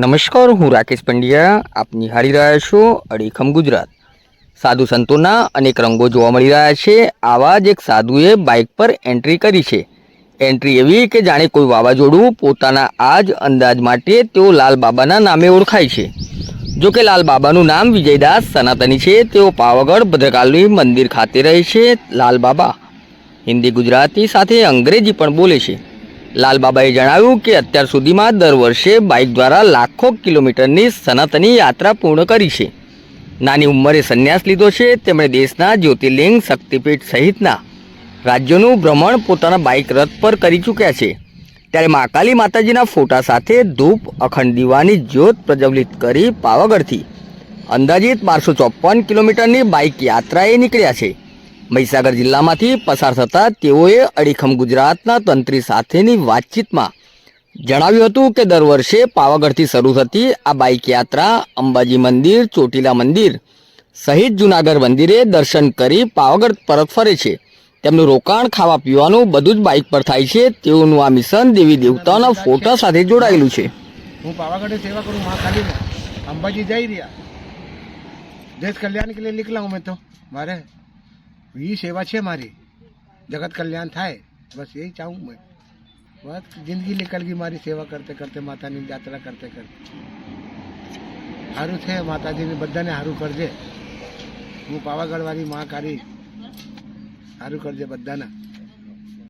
નમસ્કાર, હું રાકેશ પંડ્યા. આપ નિહાળી રહ્યા છો અડીખમ ગુજરાત. સાધુ સંતોના અનેક રંગો જોવા મળી રહ્યા છે. આવા જ એક સાધુએ બાઇક પર એન્ટ્રી કરી છે. એન્ટ્રી એવી કે જાણે કોઈ વાવાઝોડું પોતાના આ જ અંદાજ માટે તેઓ લાલ બાબાના નામે ઓળખાય છે. જો કે લાલ બાબાનું નામ વિજયદાસ સનાતની છે. તેઓ પાવાગઢ ભદ્રકાલી મંદિર ખાતે રહે છે લાલ બાબા. હિન્દી ગુજરાતી સાથે અંગ્રેજી પણ બોલે છે. લાલબાબાએ જણાવ્યું કે અત્યાર સુધીમાં દર વર્ષે બાઇક દ્વારા લાખો કિલોમીટરની સનાતની યાત્રા પૂર્ણ કરી છે. નાની ઉંમરે સંન્યાસ લીધો છે. તેમણે દેશના જ્યોતિર્લિંગ શક્તિપીઠ સહિતના રાજ્યોનું ભ્રમણ પોતાના બાઇક રથ પર કરી ચૂક્યા છે. ત્યારે મહાકાલી માતાજીના ફોટા સાથે ધૂપ, અખંડ દીવાની જ્યોત પ્રજ્વલિત કરી પાવાગઢથી અંદાજિત બારસો ચોપન કિલોમીટરની બાઇક યાત્રાએ નીકળ્યા છે. મહીસાગર જિલ્લામાંથી પસાર થતા તેઓએ અડીખમ ગુજરાતના તંત્રી સાથેની વાતચીતમાં જણાવ્યું હતું કે દર વર્ષે પાવાગઢથી શરૂ થતી આ બાઇક યાત્રા, અંબાજી મંદિર, ચોટીલા મંદિર સહિત જુનાગઢ મંદિરે દર્શન કરી પાવાગઢ પરત ફરે છે. તેમનું રોકાણ, ખાવા પીવાનું બધું જ બાઇક પર થાય છે. તેઓનું આ મિશન દેવી દેવતાના ફોટા સાથે જોડાયેલું છે. હું પાવાગઢે સેવા કરું, મા કાલીમાં અંબાજી જઈ રહ્યા. દેશ કલ્યાણ કે નીકળા હું મેં તો. મારે એ સેવા છે મારી. જગત કલ્યાણ થાય. બસ એ ચાહું મેં બસ જિંદગી નીકળ ગઈ મારી સેવા કરતે કરતે, માતાની યાત્રા કરતે કરતે. સારું છે, માતાજીને બધાને સારું કરજે. હું પાવાગઢવાળી માં કાઢી સારું કરજે બધાને.